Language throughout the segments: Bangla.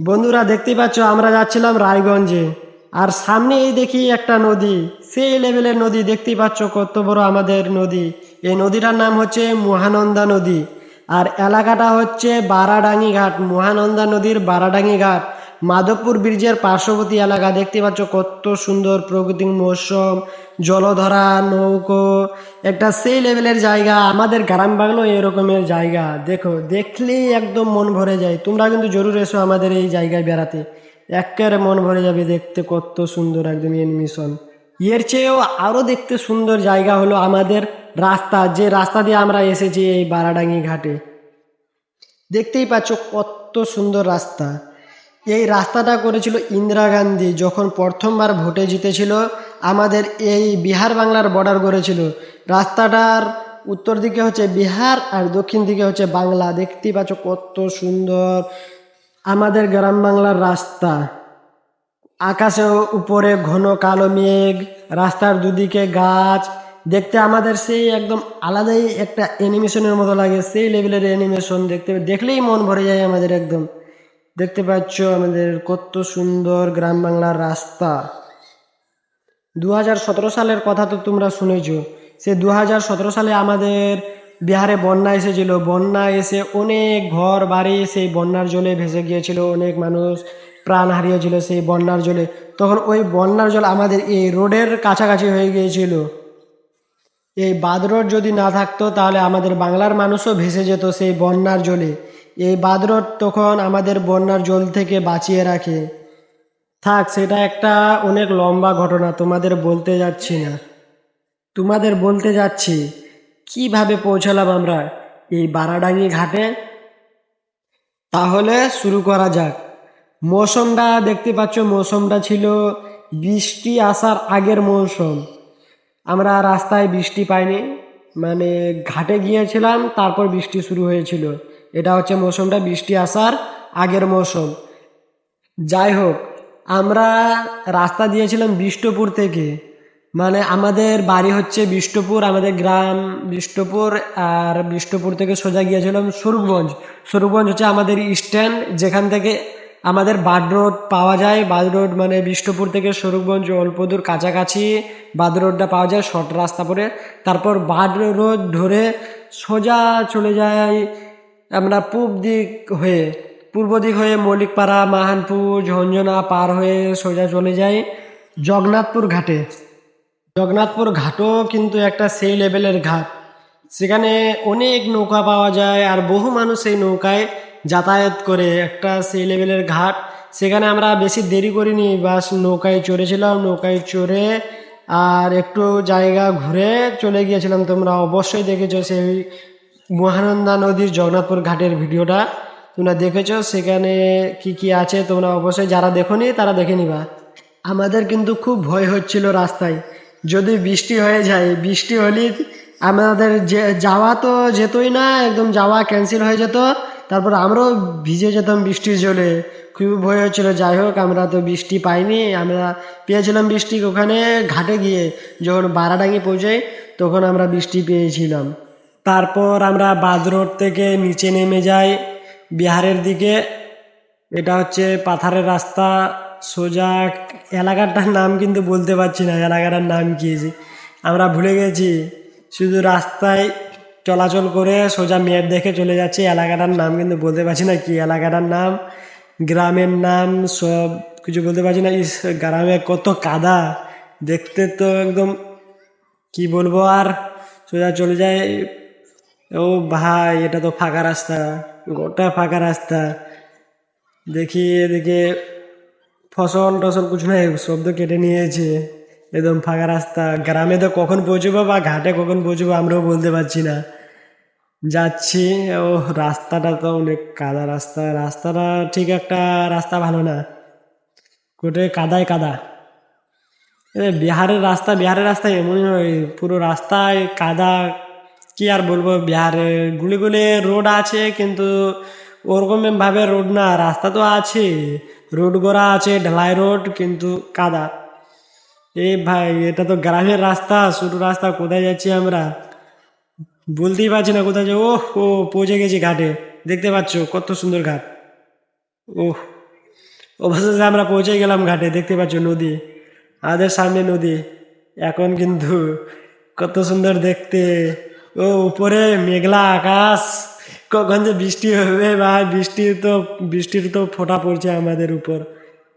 বন্ধুরা দেখতে পাচ্ছ, আমরা যাচ্ছিলাম রায়গঞ্জে। আর সামনে এই দেখি একটা নদী। সেই লেভেলের নদী দেখতে পাচ্ছ, কত বড় আমাদের নদী। এই নদীটার নাম হচ্ছে মহানন্দা নদী। আর এলাকাটা হচ্ছে বারাডাঙ্গি ঘাট, মহানন্দা নদীর বারাডাঙ্গি ঘাট। মাধবপুর ব্রিজের পার্শ্ববর্তী এলাকা দেখতে পাচ্ছ কত সুন্দর প্রাকৃতিক মৌসুম, জলধরা, নৌকো। একটা সেই লেভেলের জায়গা, আমাদের গ্রাম বাংলো এরকমের জায়গা। দেখো, দেখলেই একদম মন ভরে যায়। তোমরা কিন্তু জরুর এসো আমাদের এই জায়গায় বেড়াতে। একেবারে মন ভরে যাবে দেখতে কত সুন্দর একদম এনমিশন এর চেয়েও আরও দেখতে সুন্দর জায়গা হলো আমাদের রাস্তা, যে রাস্তা দিয়ে আমরা এসেছি এই বারাডাঙ্গি ঘাটে। দেখতেই পাচ্ছ কত সুন্দর রাস্তা। এই রাস্তাটা করেছিল ইন্দিরা গান্ধী। যখন প্রথমবার ভোটে জিতেছিল, আমাদের এই বিহার বাংলার বর্ডার করেছিল রাস্তাটার উত্তর দিকে হচ্ছে বিহার আর দক্ষিণ দিকে হচ্ছে বাংলা। দেখতেই পাচ্ছ কত সুন্দর আমাদের গ্রাম বাংলার রাস্তা। আকাশে উপরে ঘন কালো মেঘ, রাস্তার দুদিকে গাছ। দেখতে আমাদের সেই একদম আলাদাই একটা অ্যানিমেশনের মতো লাগে, সেই লেভেলের অ্যানিমেশন দেখতে। দেখলেই মন ভরে যায় আমাদের একদম। দেখতে পাচ্ছ আমাদের কত সুন্দর গ্রাম বাংলার রাস্তা। দু হাজার সতেরো সালের কথা তো তোমরা শুনেছ। সে দু হাজার সতেরো সালে আমাদের বিহারে বন্যা এসেছিল। বন্যা এসে অনেক ঘর বাড়ি সেই বন্যার জলে ভেসে গিয়েছিল। অনেক মানুষ প্রাণ হারিয়েছিল সেই বন্যার জলে। তখন ওই বন্যার জল আমাদের এই রোডের কাছাকাছি হয়ে গিয়েছিল। এই বাদ রোড যদি না থাকতো তাহলে আমাদের বাংলার মানুষও ভেসে যেত সেই বন্যার জলে। এই বাদ রোড তখন আমাদের বন্যার জল থেকে বাঁচিয়ে রাখে। থাক, সেটা একটা অনেক লম্বা ঘটনা, তোমাদের বলতে যাচ্ছি না। তোমাদের বলতে যাচ্ছি, কীভাবে পৌঁছালাম আমরা এই বারাডাঙ্গি ঘাটে? তাহলে শুরু করা যাক। মৌসুমটা দেখতে পাচ্ছ, মৌসুমটা ছিল বৃষ্টি আসার আগের মৌসুম। আমরা রাস্তায় বৃষ্টি পাইনি মানে ঘাটে গিয়েছিলাম, তারপর বৃষ্টি শুরু হয়েছিল। এটা হচ্ছে মৌসুমটা বৃষ্টি আসার আগের মৌসুম। যাই হোক আমরা রাস্তা দিয়েছিলাম বিষ্টপুর থেকে। মানে আমাদের বাড়ি হচ্ছে বিষ্টপুর আমাদের গ্রাম বিষ্টপুর আর বিষ্টপুর থেকে সোজা গিয়েছিলাম স্বরূপগঞ্জ। স্বরূপগঞ্জ হচ্ছে আমাদের স্ট্যান্ড, যেখান থেকে আমাদের বাদ রোড পাওয়া যায়। বাদ রোড মানে বিষ্টপুর থেকে স্বরূপগঞ্জ অল্প দূর কাছাকাছি বাদ রোডটা পাওয়া যায়, শর্ট রাস্তা পরে। তারপর বাদ রোড ধরে সোজা চলে যায় আমরা পূব দিক হয়ে, পূর্ব দিক হয়ে মৌলিকপাড়া মাহানপুর, ঝঞ্ঝনা পার হয়ে সোজা চলে যাই জগন্নাথপুর ঘাটে। জগন্নাথপুর ঘাটও কিন্তু একটা সেই লেভেলের ঘাট। সেখানে অনেক নৌকা পাওয়া যায় আর বহু মানুষ এই নৌকায় যাতায়াত করে একটা সেই লেভেলের ঘাট। সেখানে আমরা বেশি দেরি করিনি, বাস নৌকায় চড়েছিলাম, নৌকায় চড়ে আর একটু জায়গা ঘুরে চলে গিয়েছিলাম তোমরা অবশ্যই দেখেছ সেই মহানন্দা নদীর জগন্নাথপুর ঘাটের ভিডিওটা তোমরা দেখেছ, সেখানে কি কি আছে তোমরা অবশ্যই যারা দেখোনি তারা দেখে নিবা। আমাদের কিন্তু খুব ভয় হচ্ছিল রাস্তায়। যদি বৃষ্টি হয়ে যায়, বৃষ্টি হলে আমাদের যে, যাওয়া তো যেতই না, একদম যাওয়া ক্যান্সেল হয়ে যেত। তারপর আমরাও ভিজে যেতাম বৃষ্টির জলে। খুবই ভয় হচ্ছিল, যাই হোক, আমরা তো বৃষ্টি পাইনি। আমরা পেয়েছিলাম বৃষ্টি ওখানে ঘাটে গিয়ে। যখন বারাডাঙ্গি পৌঁছাই তখন আমরা বৃষ্টি পেয়েছিলাম। তারপর আমরা বাদ রোড থেকে নিচে নেমে যাই। বিহারের দিকে। এটা হচ্ছে পাথারের রাস্তা। সোজা এলাকাটার নাম কিন্তু বলতে পারছি না, এলাকাটার নাম কি আমরা ভুলে গেছি, শুধু রাস্তায় চলাচল করে সোজা ম্যাপ দেখে চলে যাচ্ছি, এলাকাটার নাম কিন্তু বলতে পারছি না কি, এলাকাটার নাম, গ্রামের নাম, সব কিছু বলতে পারছি না। ইস, গ্রামে কত কাদা। দেখতে তো একদম, কি বলব আর? সোজা চলে যায় ও ভাই, এটা তো ফাঁকা রাস্তা, গোটা ফাঁকা রাস্তা। দেখি এদিকে ফসল টসল কিছু নাই, সব তো কেটে নিয়েছে। একদম ফাঁকা রাস্তা। গ্রামে তো কখন পৌঁছবো বা ঘাটে কখন পৌঁছবো আমরাও বলতে পারছি না। যাচ্ছি। ও, রাস্তাটা তো অনেক কাদা রাস্তা। রাস্তাটা ঠিক একটা রাস্তা ভালো না। গোটে কাদায় কাদা। বিহারের রাস্তা বিহারের রাস্তা এমনই হয়। পুরো রাস্তায় কাদা কি আর বলব, বিহারে, গুলি গুলি রোড আছে, কিন্তু ওরকম ভাবে রোড না, রাস্তা তো আছে রোড গোড়া আছে, ঢালাই রোড কিন্তু কাদা। এই ভাই, এটা তো গ্রামের রাস্তা শুরু রাস্তা, কোথায় যাচ্ছি আমরা? বলতেই পারছি না কোথায় যাব। ও, পৌঁছে গেছি ঘাটে। দেখতে পাচ্ছ, কত সুন্দর ঘাট। ওহ, অবশেষে আমরা পৌঁছে গেলাম ঘাটে, দেখতে পাচ্ছ নদী। আমাদের সামনে নদী। এখন কিন্তু কত সুন্দর দেখতে। ও উপরে মেঘলা আকাশ। কখন যে বৃষ্টি হবে বা বৃষ্টির তো বৃষ্টির তো ফোটা পড়ছে আমাদের উপর।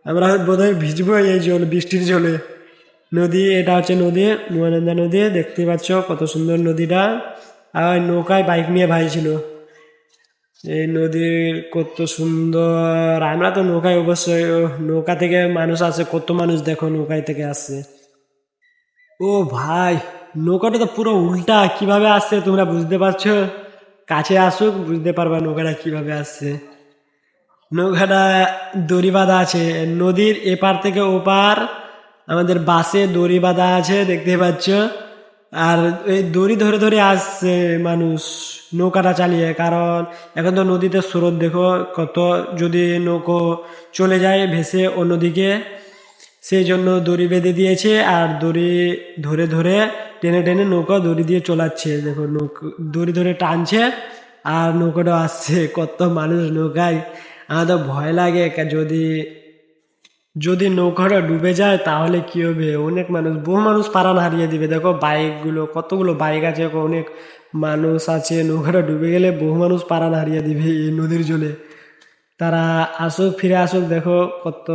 আমরা বোধহয় ভিজবো এই জল, বৃষ্টির জলে। নদী, এটা হচ্ছে নদী মহানন্দা নদী, দেখতে পাচ্ছ কত সুন্দর নদীটা। আর নৌকায় বাইক নিয়ে ভাই ছিল। এই নদীর কত সুন্দর। আমরা তো নৌকায় অবশ্যই নৌকা থেকে মানুষ আসে, কত মানুষ দেখো নৌকায় থেকে আসছে ও ভাই নৌকাটা তো পুরো উল্টা। কীভাবে আসছে তোমরা বুঝতে পারছ? কাছে আসুক, বুঝতে পারবা নৌকাটা কীভাবে আসছে। নৌকাটা দড়ি বাঁধা আছে। নদীর এপার থেকে ওপার আমাদের বাসে দড়ি বাঁধা আছে, দেখতে পাচ্ছ। আর এই দড়ি ধরে ধরে আসছে মানুষ নৌকাটা চালিয়ে। কারণ এখন তো নদীতে স্রোত, দেখো কত যদি নৌকো চলে যায় ভেসে অন্যদিকে। সেই জন্য দড়ি বেঁধে দিয়েছে আর দড়ি ধরে ধরে টেনে টেনে নৌকা দড়ি দিয়ে চলাচ্ছে। দেখো নৌকো, দড়ি ধরে টানছে আর নৌকাটা আসছে। কত মানুষ নৌকায়। আমার তো ভয় লাগে যদি যদি নৌকাটা ডুবে যায় তাহলে কি হবে? অনেক মানুষ, বহু মানুষ পারান হারিয়ে দিবে। দেখো বাইকগুলো, কতগুলো বাইক আছে, অনেক মানুষ আছে নৌকাটা ডুবে গেলে বহু মানুষ পারান হারিয়ে দিবে এই নদীর জলে। তারা আসুক, ফিরে আসুক, দেখো কত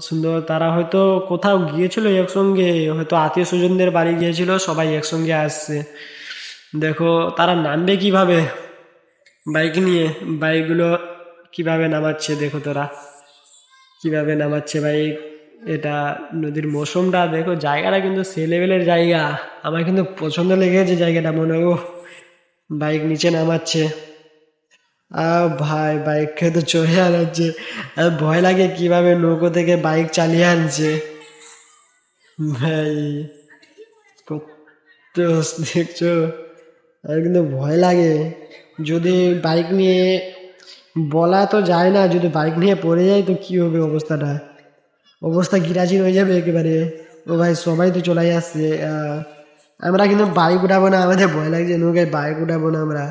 সুন্দর। তারা হয়তো কোথাও গিয়েছিল একসঙ্গে, হয়তো আত্মীয় স্বজনদের বাড়ি গিয়েছিল, সবাই একসঙ্গে আসছে। দেখো তারা নামবে কীভাবে? বাইক নিয়ে, বাইকগুলো কীভাবে নামাচ্ছে দেখো তোরা? কীভাবে নামাচ্ছে বাইক? এটা নদীর মৌসুমটা দেখো, জায়গাটা কিন্তু সে লেভেলের জায়গা। আমার কিন্তু পছন্দ লেগেছে জায়গাটা, মনে ও বাইক নিচে নামাচ্ছে। ভাই বাইককে তো চড়ে আনাচ্ছে ভয় লাগে কীভাবে নৌকো থেকে বাইক চালিয়ে আনছে। ভাই, কত দেখছ? আর কিন্তু ভয় লাগে। যদি বাইক নিয়ে বলা তো যায় না, যদি বাইক নিয়ে পড়ে যায় তো কি হবে অবস্থাটা? অবস্থা গিরাজির হয়ে যাবে একেবারে। ও ভাই, সবাই তো চলে আসছে। আমরা কিন্তু বাইক উঠাবো না, আমাদের ভয় লাগছে। নৌকায় বাইক উঠাবো না আমরা।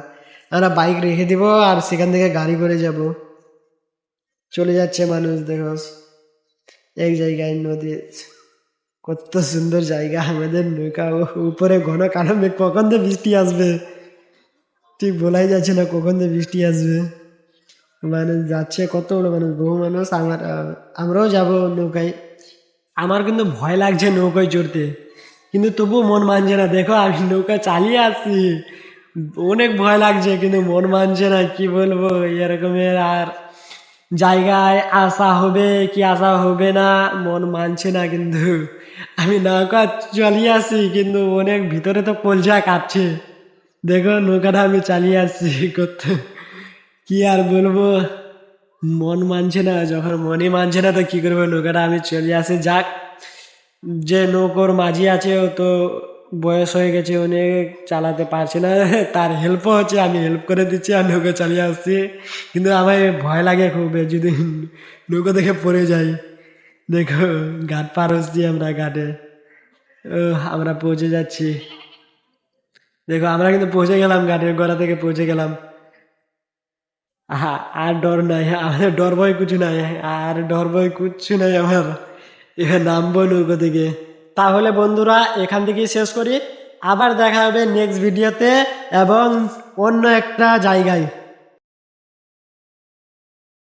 আমরা বাইক রেখে দিব আর সেখান থেকে গাড়ি করে যাব। চলে যাচ্ছে মানুষ, দেখো। এক জায়গায় নদী, কত সুন্দর জায়গা, আমাদের নৌকা উপরে ঘন মেঘ, কখন তো বৃষ্টি আসবে? ঠিক বলাই যাচ্ছে না কখন তো বৃষ্টি আসবে। মানুষ যাচ্ছে, কত বড় মানুষ, বহু মানুষ, আমার, আমরাও যাব নৌকায়। আমার কিন্তু ভয় লাগছে নৌকায় চড়তে, কিন্তু তবুও মন মানছে না। দেখো, আমি নৌকা চালিয়ে আসছি। অনেক ভয় লাগছে, কিন্তু মন মানছে না, কি বলব? এরকমের আর জায়গায় আসা হবে কি আসা হবে না, মন মানছে না কিন্তু। আমি নৌকা চালিয়ে আসি, কিন্তু অনেক ভিতরে তো কলজা কাটছে দেখো, নৌকাটা আমি চালিয়ে আসছি করতে। কি আর বলব? মন মানছে না, যখন মনই মানছে না, তো কি করব? নৌকাটা আমি চলে আসি। যাক, যে নৌকোর মাঝি আছে তো বয়স হয়ে গেছে অনেক চালাতে পারছে না। তার হেল্পও হচ্ছে, আমি হেল্প করে দিচ্ছি আর নৌকো চালিয়ে আসছি। কিন্তু আমার ভয় লাগে খুব যদি নৌকো দেখে পড়ে যাই। দেখো, ঘাট পার হচ্ছি আমরা ঘাটে। আমরা পৌঁছে যাচ্ছি। দেখো, আমরা কিন্তু পৌঁছে গেলাম, ঘাটের গোড়া থেকে পৌঁছে গেলাম। আর ডর নাই, আমাদের ডর ভয় কিছু নাই, আর ডর ভয় কিচ্ছু নাই আমার। এখানে নামবো নৌকো থেকে। তাহলে বন্ধুরা, এখান থেকেই শেষ করি। আবার দেখা হবে নেক্সট ভিডিওতে এবং অন্য একটা জায়গায়।